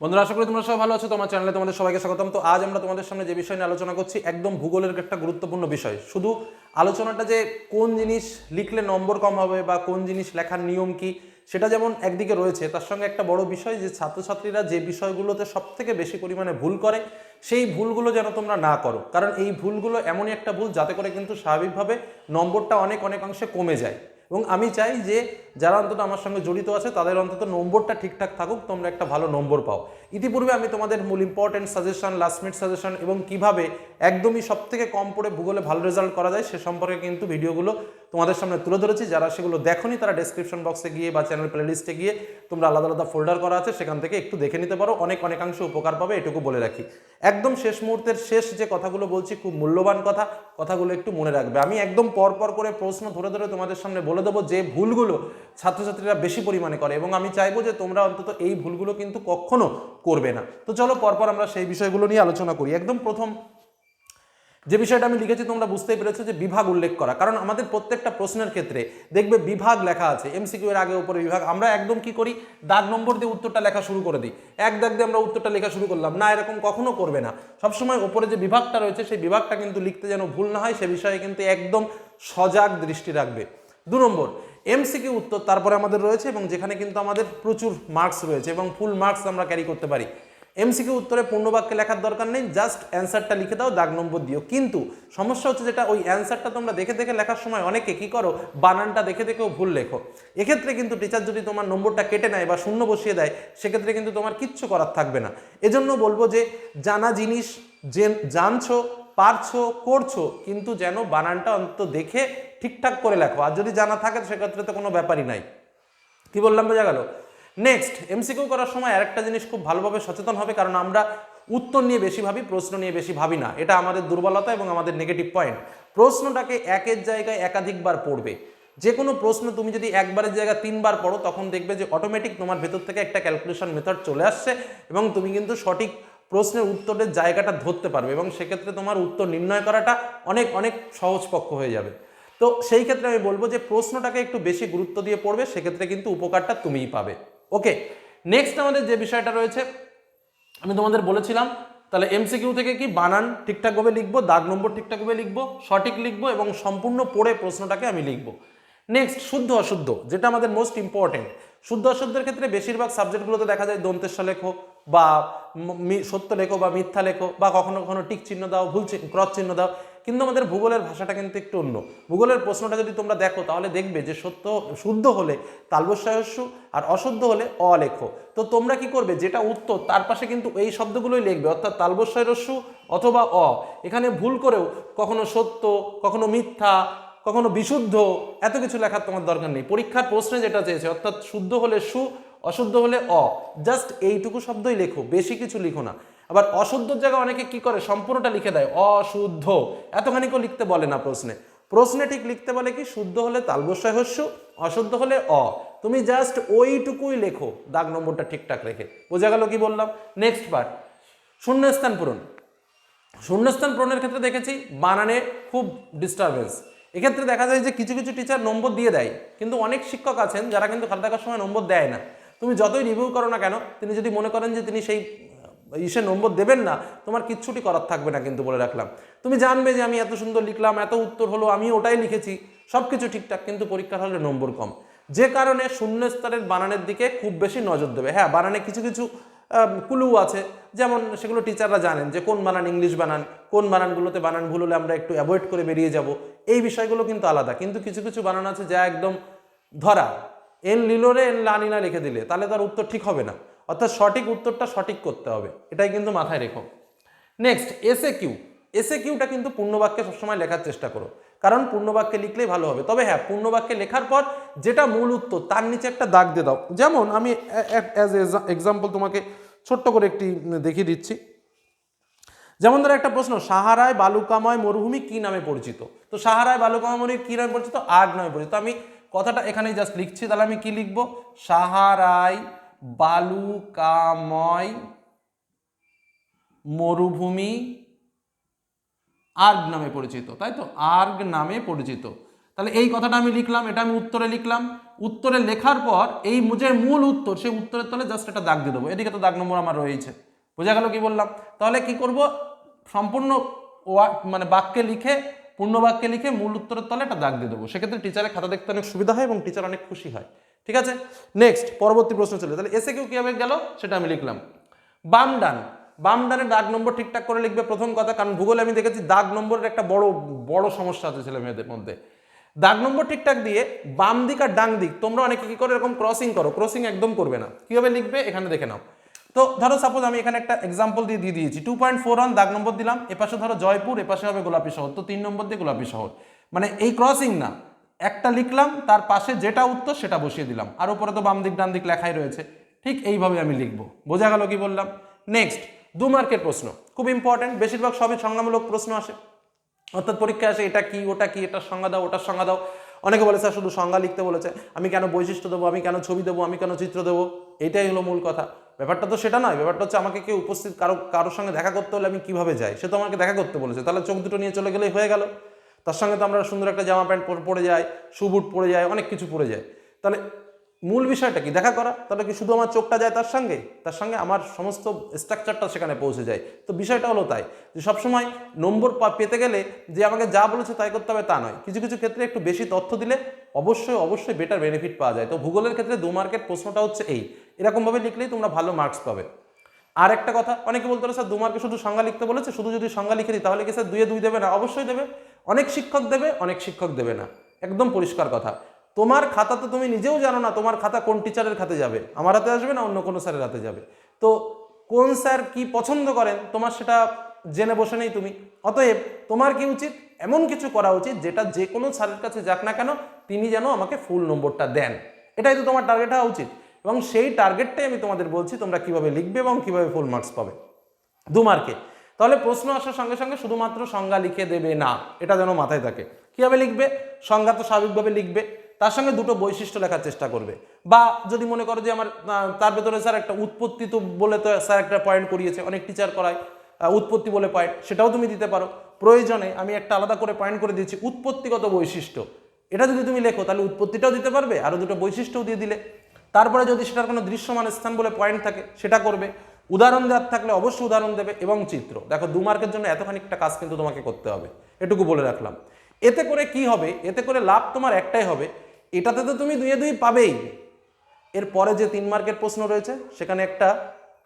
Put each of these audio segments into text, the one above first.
বন্ধুরা, আশা করি তোমরা সবাই ভালো আছো তোমার চ্যানেলে তোমাদের সবাইকে স্বাগতম। তো আজ আমরা তোমাদের সামনে যে বিষয় নিয়ে আলোচনা করছি, একদম ভূগোলের একটা গুরুত্বপূর্ণ বিষয়। শুধু আলোচনাটা যে কোন জিনিস লিখলে নম্বর কম হবে বা কোন জিনিস লেখার নিয়ম কি, সেটা যেমন একদিকে রয়েছে, তার সঙ্গে একটা বড় বিষয় যে ছাত্রছাত্রীরা যে বিষয়গুলোতে সব থেকে বেশি পরিমাণে ভুল করে, সেই ভুলগুলো যেন তোমরা না করো। কারণ এই ভুলগুলো এমনই একটা ভুল, যাতে করে কিন্তু স্বাভাবিকভাবে নম্বরটা অনেক অনেকাংশে কমে যায়। এবং আমি চাই যে যারা অন্তত আমার সঙ্গে জড়িত আছে, তাদের অন্তত নম্বরটা ঠিকঠাক থাকুক, তোমরা একটা ভালো নম্বর পাও। ইতিপূর্বে আমি তোমাদের মূল important suggestion last minute suggestion এবং কীভাবে একদমই সব থেকে কম পড়ে ভূগোলে ভালো রেজাল্ট করা যায়, সে সম্পর্কে কিন্তু ভিডিওগুলো তোমাদের সামনে তুলে ধরেছি। যারা সেগুলো দেখোনি, তারা ডেসক্রিপশন বক্সে গিয়ে বা চ্যানেল প্লেলিস্টে গিয়ে তোমরা আলাদা আলাদা ফোল্ডার করা আছে, সেখান থেকে একটু দেখে নিতে পারো। অনেক অনেকাংশ উপকার পাবে, এটুকু বলে রাখি। একদম শেষ মুহূর্তের শেষ যে কথাগুলো বলছি, খুব মূল্যবান কথা, কথাগুলো একটু মনে রাখবে। আমি একদম পর পর করে প্রশ্ন ধরে ধরে তোমাদের সামনে বলে দেবো, যে ভুলগুলো ছাত্রছাত্রীরা বেশি পরিমাণে করে এবং আমি চাইব যে তোমরা অন্তত এই ভুলগুলো কিন্তু কখনো করবে না। তো চলো পরপর আমরা সেই বিষয়গুলো নিয়ে আলোচনা করি। একদম প্রথম যে বিষয়টা আমি লিখেছি, তোমরা বুঝতেই পেরেছ যে বিভাগ উল্লেখ করা। কারণ আমাদের প্রত্যেকটা প্রশ্নের ক্ষেত্রে দেখবে বিভাগ লেখা আছে এমসিকিউ এর আগে উপরে বিভাগ। আমরা একদম কি করি? দাগ নম্বর দিয়ে উত্তরটা লেখা শুরু করে দিই। এক দাগ দিয়ে আমরা উত্তরটা লেখা শুরু করলাম। না, এরকম কখনো করবে না। সবসময় ওপরে যে বিভাগটা রয়েছে, সেই বিভাগটা কিন্তু লিখতে যেন ভুল না হয়, সে বিষয়ে কিন্তু একদম সজাগ দৃষ্টি রাখবে। দু নম্বর এমসিকিউ উত্তর তারপরে আমাদের রয়েছে এবং যেখানে কিন্তু আমাদের প্রচুর মার্কস রয়েছে এবং ফুল মার্কস আমরা ক্যারি করতে পারি। এমসিকিউ উত্তরে পূর্ণবাক্যে লেখার দরকার নেই জাস্ট অ্যান্সারটা লিখে দাও, দাগ নম্বর দিও। কিন্তু সমস্যা হচ্ছে যেটা, ওই অ্যান্সারটা তোমরা দেখে দেখে লেখার সময় অনেকে কি করো বানানটা দেখে দেখেও ভুল লেখো। এক্ষেত্রে কিন্তু টিচার যদি তোমার নম্বরটা কেটে নেয় বা শূন্য বসিয়ে দেয়, সেক্ষেত্রে কিন্তু তোমার কিচ্ছু করার থাকবে না। এজন্য বলব যে, জানা জিনিস, যে জানছো, পারছ, করছ, কিন্তু যেন বানানটা অন্তত দেখে ঠিকঠাক করে লেখো। আর যদি জানা থাকে সেক্ষেত্রে তো কোনো ব্যাপারই নাই। কি বললাম, বোঝা গেল? নেক্সট এমসিকিউ করার সময় আরেকটা জিনিস খুব ভালোভাবে সচেতন হবে, কারণ আমরা উত্তর নিয়ে বেশি ভাবি, প্রশ্ন নিয়ে বেশি ভাবি না। এটা আমাদের দুর্বলতা এবং আমাদের নেগেটিভ পয়েন্ট প্রশ্নটাকে একের জায়গায় একাধিকবার পড়বে। যে কোনো প্রশ্ন তুমি যদি একবারের জায়গায় তিনবার পড়ো, তখন দেখবে যে অটোমেটিক তোমার ভেতর থেকে একটা ক্যালকুলেশন মেথড চলে আসছে এবং তুমি কিন্তু সঠিক প্রশ্নের উত্তরের জায়গাটা ধরতে পারবে এবং সেক্ষেত্রে তোমার উত্তর নির্ণয় করাটা অনেক অনেক সহজপক্ষ হয়ে যাবে। তো সেই ক্ষেত্রে আমি বলব যে প্রশ্নটাকে একটু বেশি গুরুত্ব দিয়ে পড়বে, সেক্ষেত্রে কিন্তু উপকারটা তুমিই পাবে। ওকে নেক্সট আমাদের যে বিষয়টা রয়েছে, আমি তোমাদের বলেছিলাম, তাহলে এমসিকিউ থেকে কি বানান ঠিকঠাকভাবে লিখব, দাগ নম্বর ঠিকঠাকভাবে লিখব, সঠিক লিখব এবং সম্পূর্ণ পড়ে প্রশ্নটাকে আমি লিখব। নেক্সট শুদ্ধ অশুদ্ধ, যেটা আমাদের মোস্ট ইম্পর্টেন্ট শুদ্ধ অশুদ্ধের ক্ষেত্রে বেশিরভাগ সাবজেক্টগুলোতে দেখা যায় দন্তেশ্ব লেখো বা সত্য লেখো বা মিথ্যা লেখো বা কখনো কখনো টিক চিহ্ন দাও, ভুল ক্রস চিহ্ন দাও। কিন্তু আমাদের ভূগোলের ভাষাটা কিন্তু একটু অন্য। ভূগোলের প্রশ্নটা যদি তোমরা দেখো, তাহলে দেখবে যে সত্য, শুদ্ধ হলে তালবস্যায়স্যু আর অশুদ্ধ হলে অ লেখো তো তোমরা কি করবে? যেটা উত্তর, তার পাশে কিন্তু এই শব্দগুলোই লিখবে, অর্থাৎ তালবস্যায়স্যু অথবা অ। এখানে ভুল করেও কখনো সত্য, কখনো মিথ্যা, কখনো বিশুদ্ধ, এত কিছু লেখার তোমার দরকার নেই। পরীক্ষার প্রশ্নে যেটা চেয়েছে, অর্থাৎ শুদ্ধ হলে সু অশুদ্ধ হলে অ। জাস্ট এইটুকু শব্দই লেখো, বেশি কিছু লিখো না। আবার অশুদ্ধর জায়গায় অনেকে কি করে? সম্পূর্ণটা লিখে দেয়, অশুদ্ধ। এতখানিকও লিখতে বলে না প্রশ্নে। প্রশ্নে ঠিক লিখতে বলে কি? শুদ্ধ হলে তালবস্যায় হস্য অশুদ্ধ হলে অ। তুমি জাস্ট ওইটুকুই লেখো, দাগ নম্বরটা ঠিকঠাক রেখে। বোঝা গেল কি বললাম? Next part. শূন্যস্থান পূরণ। শূন্যস্থান পূরণের ক্ষেত্রে দেখেছি, বানানে খুব ডিস্টারবেন্স এক্ষেত্রে দেখা যায় যে কিছু কিছু টিচার নম্বর দিয়ে দেয়। কিন্তু অনেক শিক্ষক আছেন যারা কিন্তু খাতা দেখার সময় নম্বর দেয় না। তুমি যতই রিভিউ করো না কেন, তিনি যদি মনে করেন যে তিনি সেই ইসে নম্বর দেবেন না, তোমার কিচ্ছুটি করার থাকবে না কিন্তু বলে রাখলাম। তুমি জানবে যে আমি এত সুন্দর লিখলাম, এত উত্তর হলো, আমি ওটাই লিখেছি সব কিছু ঠিকঠাক, কিন্তু পরীক্ষার হলে নম্বর কম। যে কারণে শূন্য স্তরের বানানের দিকে খুব বেশি নজর দেবে। হ্যাঁ বানানে কিছু কিছু কুলু আছে, যেমন সেগুলো টিচাররা জানেন যে কোন বানান ইংলিশ বানান, কোন বানানগুলোতে বানান ভুল হলে আমরা একটু অ্যাভয়েড করে বেরিয়ে যাব। এই বিষয়গুলো কিন্তু আলাদা, কিন্তু কিছু কিছু বানান আছে যা একদম ধরা। এন লিলোরে এন লানিনা লিখে দিলে, তাহলে তার উত্তর ঠিক হবে না। অর্থাৎ সঠিক উত্তরটা সঠিক করতে হবে। এটাই কিন্তু মাথায় রেখো। নেক্সট এসে কিউ এসে কিউটা কিন্তু পূর্ণবাক্যে সবসময় লেখার চেষ্টা করো। কারণ পূর্ণবাক্যে লিখলেই ভালো হবে। তবে হ্যাঁ পূর্ণবাক্যে লেখার পর যেটা মূল উত্তর, তার নিচে একটা দাগ দিয়ে দাও। যেমন আমি অ্যাজ এক্সাম্পল তোমাকে ছোট্ট করে একটি দেখিয়ে দিচ্ছি। যেমন ধরো একটা প্রশ্ন, সাহারায় বালুকাময় মরুভূমি কি নামে পরিচিত? তো সাহারায় বালুকাময় মরুভূমি কি নামে পরিচিত? আগ নামে পরিচিত। আমি কথাটা এখানেই জাস্ট লিখছি, তাহলে আমি কি লিখব? সাহারায় বালুকাময় মরুভূমি আর্গ নামে পরিচিত, তাই তো? আর্গ নামে পরিচিত। তাহলে এই কথাটা আমি লিখলাম, এটা আমি উত্তরে লিখলাম। উত্তরে লেখার পর এই যে মূল উত্তর, সেই উত্তরের তলে জাস্ট একটা দাগ দিয়ে দেবো। এদিকে তো দাগ নম্বর আমার রয়েছে। বোঝা গেল কি বললাম? তাহলে কি করব? সম্পূর্ণ মানে বাক্যে লিখে পূর্ণ বাক্যে লিখে মূল উত্তরের তলে একটা দাগ দিয়ে দেবো। সেক্ষেত্রে টিচারের খাতা দেখতে অনেক সুবিধা হয় এবং টিচার অনেক খুশি হয়। ঠিক আছে? নেক্সট পরবর্তী প্রশ্ন চলে। তাহলে এসে কেউ কীভাবে গেল? সেটা আমি লিখলাম। বাম ডান। বাম ডানের দাগ নম্বর ঠিকঠাক করে লিখবে প্রথম কথা, কারণ ভূগোলে আমি দেখেছি দাগ নম্বরের একটা বড় বড় সমস্যা আছে ছেলে মেয়েদের মধ্যে। দাগ নম্বর ঠিকঠাক দিয়ে বাম দিক আর ডান দিক, তোমরা অনেকে কী করে? এরকম ক্রসিং করো। ক্রসিং একদম করবে না। কীভাবে লিখবে? এখানে দেখে নাও। তো ধরো সাপোজ আমি এখানে একটা এক্সাম্পল দিয়ে দিয়ে দিয়েছি। টু পয়েন্ট ফোর ওয়ান দাগ নম্বর দিলাম, এপাশে ধরো জয়পুর, এপাশে হবে গোলাপি শহর। তো তিন নম্বর দিয়ে গোলাপি শহর। মানে এই ক্রসিং না, একটা লিখলাম, তার পাশে যেটা উত্তর সেটা বসিয়ে দিলাম। আর উপরে তো বাম দিক, ডান দিক লেখাই রয়েছে। ঠিক এইভাবে আমি লিখব। বোঝা গেল কি বললাম? নেক্সট দু মার্কের প্রশ্ন। খুব ইম্পর্টেন্ট বেশিরভাগ সবই সংজ্ঞামূলক প্রশ্ন আসে। অর্থাৎ পরীক্ষায় আসে, এটা কি, ওটা কি, এটার সংজ্ঞা দাও, ওটার সংজ্ঞা দাও। অনেকে বলে স্যার, শুধু সংজ্ঞা লিখতে বলেছে। আমি কেন বৈশিষ্ট্য দেবো? আমি কেন ছবি দেবো? আমি কেন চিত্র দেবো? এটাই হলো মূল কথা। ব্যাপারটা তো সেটা নয়, ব্যাপারটা হচ্ছে আমাকে কেউ উপস্থিত কারও, কারোর সঙ্গে দেখা করতে হলে আমি কীভাবে যাই? সে তো আমাকে দেখা করতে বলেছে। তাহলে চোখ দুটো নিয়ে চলে গেলেই হয়ে গেল। তার সঙ্গে তো আমরা সুন্দর একটা জামা প্যান্ট পরে- যাই, সুবুট পরে যায় অনেক কিছু পরে যায় তাহলে মূল বিষয়টা কি? দেখা করা। তাহলে কি শুধু আমার চোখটা যায় তার সঙ্গে? তার সঙ্গে আমার সমস্ত স্ট্রাকচারটা সেখানে পৌঁছে যায়। তো বিষয়টা হলো তাই যে সবসময় নম্বর পেতে গেলে যে আমাকে যা বলেছে তাই করতে হবে তা নয়। কিছু কিছু ক্ষেত্রে একটু বেশি তথ্য দিলে অবশ্যই অবশ্যই বেটার বেনিফিট পাওয়া যায়। তো ভূগোলের ক্ষেত্রে দু মার্কের প্রশ্নটা হচ্ছে এই। এরকমভাবে লিখলেই তোমরা ভালো মার্কস পাবে। আর একটা কথা, অনেকে বলতে পারে, স্যার, দু মার্কে শুধু সংজ্ঞা লিখতে বলেছে? শুধু যদি সংজ্ঞা লিখে দিই, তাহলে কি স্যার দুয়ে দুই দেবে না? অবশ্যই দেবে। অনেক শিক্ষক দেবে, অনেক শিক্ষক দেবে না। একদম পরিষ্কার কথা। তোমার খাতা তো তুমি নিজেও জানো না, তোমার খাতা কোন টিচারের খাতে যাবে? আমার হাতে আসবে না, অন্য কোনো স্যারের হাতে যাবে? তো কোন স্যার কি পছন্দ করেন? তোমার সেটা জেনে বসে নেই তুমি। অতএব তোমার কি উচিত? এমন কিছু করা উচিত যেটা যে কোনো স্যারের কাছে যাক না কেন, তিনি যেন আমাকে ফুল নম্বরটা দেন। এটাই তো তোমার টার্গেট হওয়া উচিত। এবং সেই টার্গেটটাই আমি তোমাদের বলছি, তোমরা কীভাবে লিখবে এবং কীভাবে ফুল মার্কস পাবে। দু মার্কে তাহলে প্রশ্ন আসার সঙ্গে সঙ্গে শুধুমাত্র সংজ্ঞা লিখে দেবে না, এটা যেন মাথায় থাকে। কীভাবে লিখবে? সংজ্ঞা তো স্বাভাবিকভাবে লিখবে। তার সঙ্গে দুটো বৈশিষ্ট্য লেখার চেষ্টা করবে। বা যদি মনে করো যে আমার তার ভেতরে স্যার একটা উৎপত্তি তো বলে তো স্যার একটা পয়েন্ট করিয়েছে, অনেক টিচার করায় উৎপত্তি বলে পয়েন্ট সেটাও তুমি দিতে পারো। প্রয়োজনে আমি একটা আলাদা করে পয়েন্ট করে দিয়েছি, উৎপত্তিগত বৈশিষ্ট্য। এটা যদি তুমি লেখো, তাহলে উৎপত্তিটাও দিতে পারবে আরও দুটো বৈশিষ্ট্যও দিয়ে দিলে। তারপরে যদি সেটার কোনো দৃশ্যমান স্থান বলে পয়েন্ট থাকে, সেটা করবে। উদাহরণ দেওয়ার থাকলে অবশ্যই উদাহরণ দেবে এবং চিত্র। দেখো, দু মার্কের জন্য এতখানিকটা কাজ কিন্তু তোমাকে করতে হবে। এটুকু বলে রাখলাম। এতে করে কি হবে? এতে করে লাভ তোমার একটাই হবে এটাতে তো তুমি দুয়ে দুই পাবেই। এর পরে যে তিন মার্কের প্রশ্ন রয়েছে, সেখানে একটা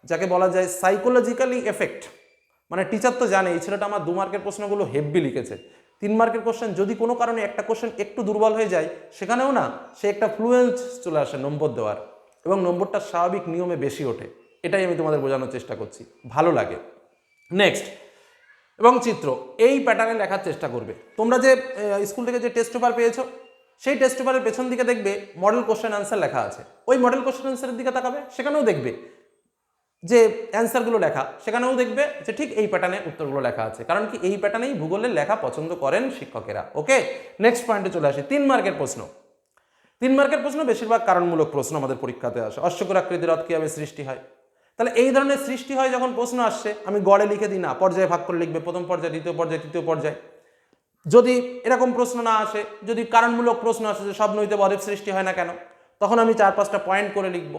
যাকে বলা যায় সাইকোলজিক্যালি এফেক্ট মানে টিচার তো জানে, এই ছেলেটা আমার দু মার্কের প্রশ্নগুলো হেভি লিখেছে। তিন মার্কের কোশ্চেন যদি কোনো কারণে একটা কোশ্চেন একটু দুর্বল হয়ে যায়, সেখানেও না, সে একটা ফ্লুয়েন্স চলে আসে নম্বর দেওয়ার, এবং নম্বরটা স্বাভাবিক নিয়মে বেশি ওঠে। এটাই আমি তোমাদের বোঝানোর চেষ্টা করছি। ভালো লাগে। নেক্সট এবং চিত্র, এই প্যাটার্নে লেখার চেষ্টা করবে। তোমরা যে স্কুল থেকে যে টেস্ট পেপার পেয়েছ সেই টেস্ট পেপারের পেছন দিকে দেখবে মডেল কোশ্চেন অ্যান্সার লেখা আছে। ওই মডেল কোশ্চেন অ্যান্সারের দিকে তাকাবে, সেখানেও দেখবে যে অ্যান্সারগুলো লেখা, সেখানেও দেখবে যে ঠিক এই প্যাটার্নে উত্তরগুলো লেখা আছে। কারণ কি এই প্যাটার্নেই ভূগোলের লেখা পছন্দ করেন শিক্ষকেরা। ওকে নেক্সট পয়েন্টে চলে আসি, তিন মার্কের প্রশ্ন। তিন মার্কের প্রশ্ন বেশিরভাগ কারণমূলক প্রশ্ন আমাদের পরীক্ষাতে আসে। অশ্বকর আকৃতির রথ কীভাবে সৃষ্টি হয়? তাহলে এই ধরনের সৃষ্টি হয় যখন প্রশ্ন আসছে, আমি গড়ে লিখে দিই না, পর্যায়ে ভাগ করে লিখবে, প্রথম পর্যায়ে, দ্বিতীয় পর্যায়ে, তৃতীয় পর্যায়ে। যদি এরকম প্রশ্ন না আসে, যদি কারণমূলক প্রশ্ন আসে যে সব নইতে বরফ সৃষ্টি হয় না কেন, তখন আমি চার পাঁচটা পয়েন্ট করে লিখব।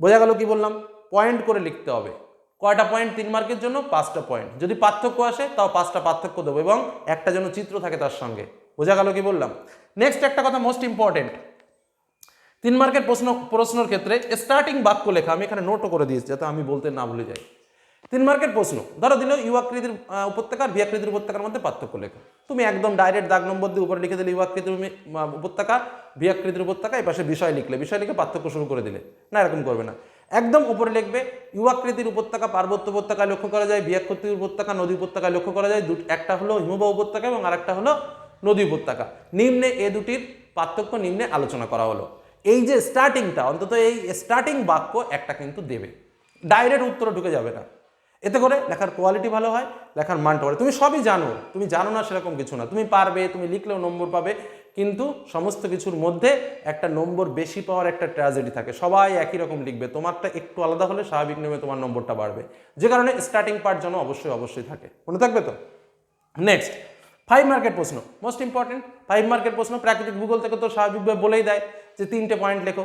বোঝা গেল কি বললাম? পয়েন্ট করে লিখতে হবে। কয়টা পয়েন্ট তিন মার্কের জন্য পাঁচটা পয়েন্ট যদি পার্থক্য আসে, তাও পাঁচটা পার্থক্য দেবো এবং একটা যেন চিত্র থাকে তার সঙ্গে। বোঝা গেল কি বললাম? নেক্সট একটা কথা মোস্ট ইম্পর্টেন্ট তিন মার্কের প্রশ্ন প্রশ্নের ক্ষেত্রে স্টার্টিং বাক্য লেখা, আমি এখানে নোটও করে দিয়েছি যাতে আমি বলতে না ভুলে যাই। তিন মার্কের প্রশ্ন। ধরো দিল ইউ আকৃতির আহ, উপত্যকা আর ভি আকৃতির উপত্যকার মধ্যে পার্থক্য লেখা। তুমি একদম ডাইরেক্ট দাগ নম্বর দিয়ে উপরে লিখে দিলে ইউ আকৃতির উপত্যকা ভি আকৃতির উপত্যকা এই পাশে বিষয় লিখলে। বিষয় লিখে পার্থক্য শুরু করে দিলে। না এরকম করবে না। একদম উপরে লিখবে ইউ আকৃতির উপত্যকা পার্বত্য উপত্যকায় লক্ষ্য করা যায় ভি আকৃতির উপত্যকা নদী উপত্যকায় লক্ষ্য করা যায়। দুট- একটা হলো হিমবাহ উপত্যকা এবং আরেকটা হলো নদী উপত্যকা। নিম্নে এ দুটির পার্থক্য নিম্নে আলোচনা করা হলো। এই যে স্টার্টিংটা অন্তত এই স্টার্টিং বাক্য একটা কিন্তু দেবে। ডাইরেক্ট উত্তর ঢুকে যাবে না। এতে করে লেখার কোয়ালিটি ভালো হয়, লেখার মানটা বাড়ে তুমি সবই জানো, তুমি জানো না সেরকম কিছু না। তুমি পারবে, তুমি লিখলেও নম্বর পাবে, কিন্তু সমস্ত কিছুর মধ্যে একটা নম্বর বেশি পাওয়ার একটা ট্র্যাজেডি থাকে। সবাই একই রকম লিখবে, তোমারটা একটু আলাদা হলে স্বাভাবিক নিয়মে তোমার নম্বরটা বাড়বে। যে কারণে স্টার্টিং পার্ট যেন অবশ্যই অবশ্যই থাকে। মনে থাকবে তো? নেক্সট ফাইভ মার্কের প্রশ্ন। মোস্ট ইম্পর্টেন্ট ফাইভ মার্কের প্রশ্ন প্রাকৃতিক ভূগোল থেকে তো স্বাভাবিকভাবে বলেই দেয় যে তিনটে পয়েন্ট লেখো,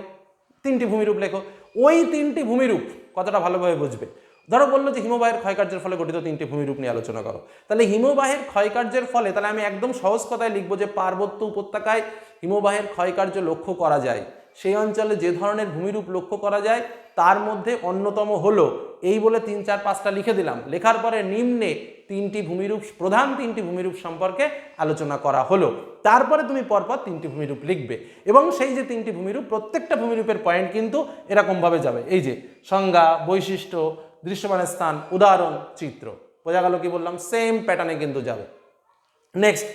তিনটি ভূমিরূপ লেখো। ওই তিনটি ভূমিরূপ কতটা ভালোভাবে বুঝবে? ধরো বলল যে হিমবাহের ক্ষয়কার্যের ফলে গঠিত তিনটি ভূমিরূপ নিয়ে আলোচনা করো। তাহলে হিমবাহের ক্ষয়কার্যের ফলে, তাহলে আমি একদম সহজ কথায় লিখব যে পার্বত্য উপত্যকায় হিমবাহের ক্ষয়কার্য লক্ষ্য করা যায়। সেই অঞ্চলে যে ধরনের ভূমিরূপ লক্ষ্য করা যায়, তার মধ্যে অন্যতম হলো, এই বলে তিন, চার, পাঁচটা লিখে দিলাম। লেখার পরে নিম্নে তিনটি ভূমিরূপ, প্রধান তিনটি ভূমিরূপ সম্পর্কে আলোচনা করা হলো। তারপরে তুমি পরপর তিনটি ভূমিরূপ লিখবে। এবং সেই যে তিনটি ভূমিরূপ, প্রত্যেকটা ভূমিরূপের পয়েন্ট কিন্তু এরকমভাবে যাবে। এই যে সংজ্ঞা, বৈশিষ্ট্য দৃশ্যমানের স্থান, উদাহরণ, চিত্র। বোঝা গেল কি বললাম? সেম প্যাটার্নে কিন্তু যাবে। নেক্সট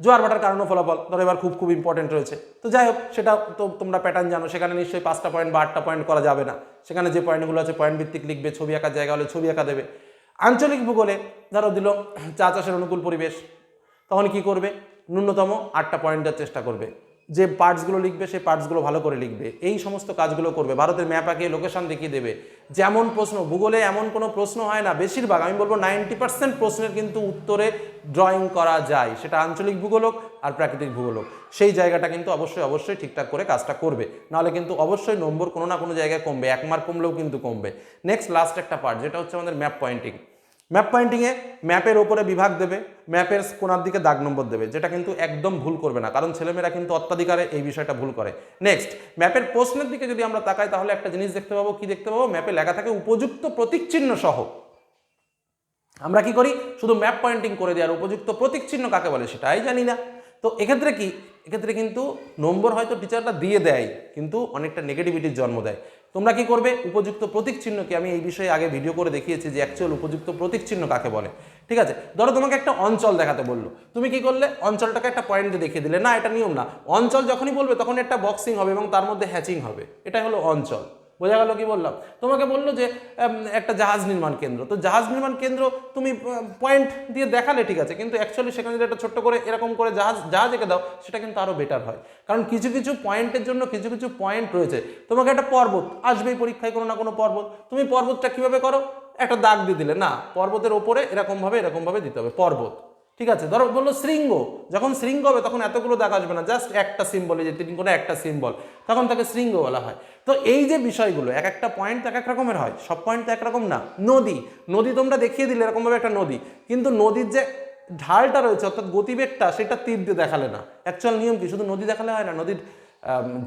জোয়ার ভাটার কারণ ফলাফল। ধরো এবার খুব খুব ইম্পর্টেন্ট রয়েছে। তো যাই হোক, সেটা তো তোমরা প্যাটার্ন জানো। সেখানে নিশ্চয়ই পাঁচটা পয়েন্ট বা আটটা পয়েন্ট করা যাবে না। সেখানে যে পয়েন্টগুলো আছে পয়েন্ট ভিত্তিক লিখবে, ছবি আঁকার জায়গা হলে ছবি আঁকা দেবে। আঞ্চলিক ভূগোলে ধরো দিল, চা চাষের অনুকূল পরিবেশ। তখন কি করবে? ন্যূনতম আটটা পয়েন্টের চেষ্টা করবে। যে পার্টসগুলো লিখবে, সেই পার্টসগুলো ভালো করে লিখবে। এই সমস্ত কাজগুলো করবে। ভারতের ম্যাপ আঁকিয়ে লোকেশন দেখিয়ে দেবে। যেমন প্রশ্ন, ভূগোলে এমন কোনো প্রশ্ন হয় না। বেশিরভাগ, আমি বলব নাইনটি পার্সেন্ট প্রশ্নের কিন্তু উত্তরে ড্রয়িং করা যায়। সেটা আঞ্চলিক ভূগোল হোক আর প্রাকৃতিক ভূগোল হোক সেই জায়গাটা কিন্তু অবশ্যই অবশ্যই ঠিকঠাক করে কাজটা করবে। নাহলে কিন্তু অবশ্যই নম্বর কোনো না কোনো জায়গায় কমবে। এক মার্ক কমলেও কিন্তু কমবে। নেক্সট লাস্ট একটা পার্ট যেটা হচ্ছে আমাদের ম্যাপ পয়েন্টিং ম্যাপ পয়েন্টিংয়ে ম্যাপের ওপরে বিভাগ দেবে ম্যাপের কোনার দিকে দাগ নম্বর দেবে, যেটা কিন্তু একদম ভুল করবে না, কারণ ছেলেমেয়েরা কিন্তু অত্যাধিকারে এই বিষয়টা ভুল করে। নেক্সট ম্যাপের প্রশ্নের দিকে যদি আমরা তাকাই, তাহলে একটা জিনিস দেখতে পাবো, কি দেখতে পাবো? ম্যাপে লেখা থাকে উপযুক্ত প্রতীক চিহ্ন সহ। আমরা কি করি? শুধু ম্যাপ পয়েন্টিং করে দিই, আর উপযুক্ত প্রতীক চিহ্ন কাকে বলে সেটাই জানি না। তো এক্ষেত্রে কি? এক্ষেত্রে কিন্তু নম্বর হয়তো টিচারটা দিয়ে দেয়, কিন্তু অনেকটা নেগেটিভিটির জন্ম দেয়। তোমরা কি করবে? উপযুক্ত প্রতীক চিহ্নকে আমি এই বিষয়ে আগে ভিডিও করে দেখিয়েছি যে অ্যাকচুয়াল উপযুক্ত প্রতীক চিহ্ন কাকে বলে। ঠিক আছে? ধরো তোমাকে একটা অঞ্চল দেখাতে বলল। তুমি কি করলে? অঞ্চলটাকে একটা পয়েন্টে দেখিয়ে দিলে। না, এটা নিয়ম না। অঞ্চল যখনই বলবে তখন একটা বক্সিং হবে এবং তার মধ্যে হ্যাচিং হবে। এটাই হলো অঞ্চল। বোঝা গেল কি বললাম? তোমাকে বলল যে একটা জাহাজ নির্মাণ কেন্দ্র। তো জাহাজ নির্মাণ কেন্দ্র তুমি পয়েন্ট দিয়ে দেখালে ঠিক আছে, কিন্তু অ্যাকচুয়ালি সেখানে যদি একটা ছোট্ট করে এরকম করে জাহাজ জাহাজ এঁকে দাও, সেটা কিন্তু আরও বেটার হয়। কারণ কিছু কিছু পয়েন্টের জন্য কিছু কিছু পয়েন্ট রয়েছে। তোমাকে একটা পর্বত, আসবেই পরীক্ষায় কোনো না কোনো পর্বত। তুমি পর্বতটা কীভাবে করো? একটা দাগ দিয়ে দিলে। না, পর্বতের ওপরে এরকমভাবে এরকমভাবে দিতে হবে, পর্বত। ঠিক আছে? ধরো বলল শৃঙ্গ। যখন শৃঙ্গ হবে তখন এতগুলো দাগ আসবে না জাস্ট একটা সিম্বলে যে তিন করে একটা সিম্বল তখন তাকে শৃঙ্গ বলা হয়। তো এই যে বিষয়গুলো, এক একটা পয়েন্ট এক এক রকমের হয়, সব পয়েন্ট তো একরকম না। নদী নদী তোমরা দেখিয়ে দিলে এরকমভাবে একটা নদী, কিন্তু নদীর যে ঢালটা রয়েছে, অর্থাৎ গতিবেগটা, সেটা তীর দিয়ে দেখালে না। অ্যাকচুয়াল নিয়ম কি? শুধু নদী দেখালে হয় না? নদীর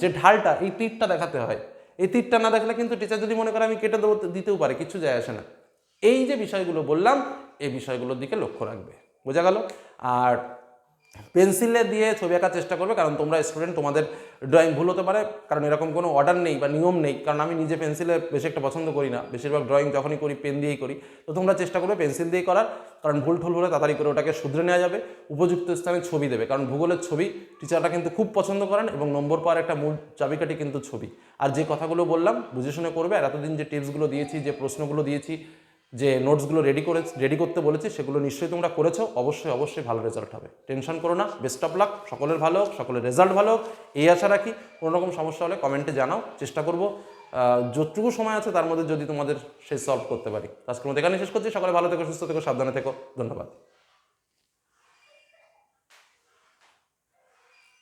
যে ঢালটা, এই তীরটা দেখাতে হয়। এই তীরটা না দেখালে কিন্তু টিচার যদি মনে করে আমি কেটে দেবো, দিতেও পারে, কিছু যায় আসে না। এই যে বিষয়গুলো বললাম, এই বিষয়গুলোর দিকে লক্ষ্য রাখবে। বোঝা গেল? আর পেন্সিলে দিয়ে ছবি আঁকার চেষ্টা করবে, কারণ তোমরা স্টুডেন্ট তোমাদের ড্রয়িং ভুল হতে পারে, কারণ এরকম কোনো অর্ডার নেই বা নিয়ম নেই, কারণ আমি নিজে পেন্সিলে বেশি একটা পছন্দ করি না। বেশিরভাগ ড্রয়িং যখনই করি পেন দিয়েই করি। তো তোমরা চেষ্টা করবে পেন্সিল দিয়ে করার, কারণ ভুল ঠুল হলে তাড়াতাড়ি করে ওটাকে শুধরে নেওয়া যাবে, উপযুক্ত স্থানে ছবি দেবে, কারণ ভূগোলের ছবি টিচাররা কিন্তু খুব পছন্দ করেন এবং নম্বর পাওয়ার একটা মূল চাবিকাঠি কিন্তু ছবি। আর যে কথাগুলো বললাম, বুঝে শুনে করবে, আর এতদিন যে টিপসগুলো দিয়েছি, যে প্রশ্নগুলো দিয়েছি যে নোটসগুলো রেডি করে রেডি করতে বলেছি, সেগুলো নিশ্চয়ই তোমরা করেছ। অবশ্যই অবশ্যই ভালো রেজাল্ট হবে। টেনশন করো না বেস্ট অফ লাক সকলের ভালো হোক, সকলের রেজাল্ট ভালো হোক। এই আশা রাখি কোনো রকম সমস্যা হলে কমেন্টে জানাও, চেষ্টা করব। যতটুকু সময় আছে, তার মধ্যে যদি তোমাদের সে সলভ করতে পারি। আজকের মধ্যে এখানে শেষ করছি। সকলে ভালো থেকো, সুস্থ থেকো, সাবধানে থেকো। ধন্যবাদ।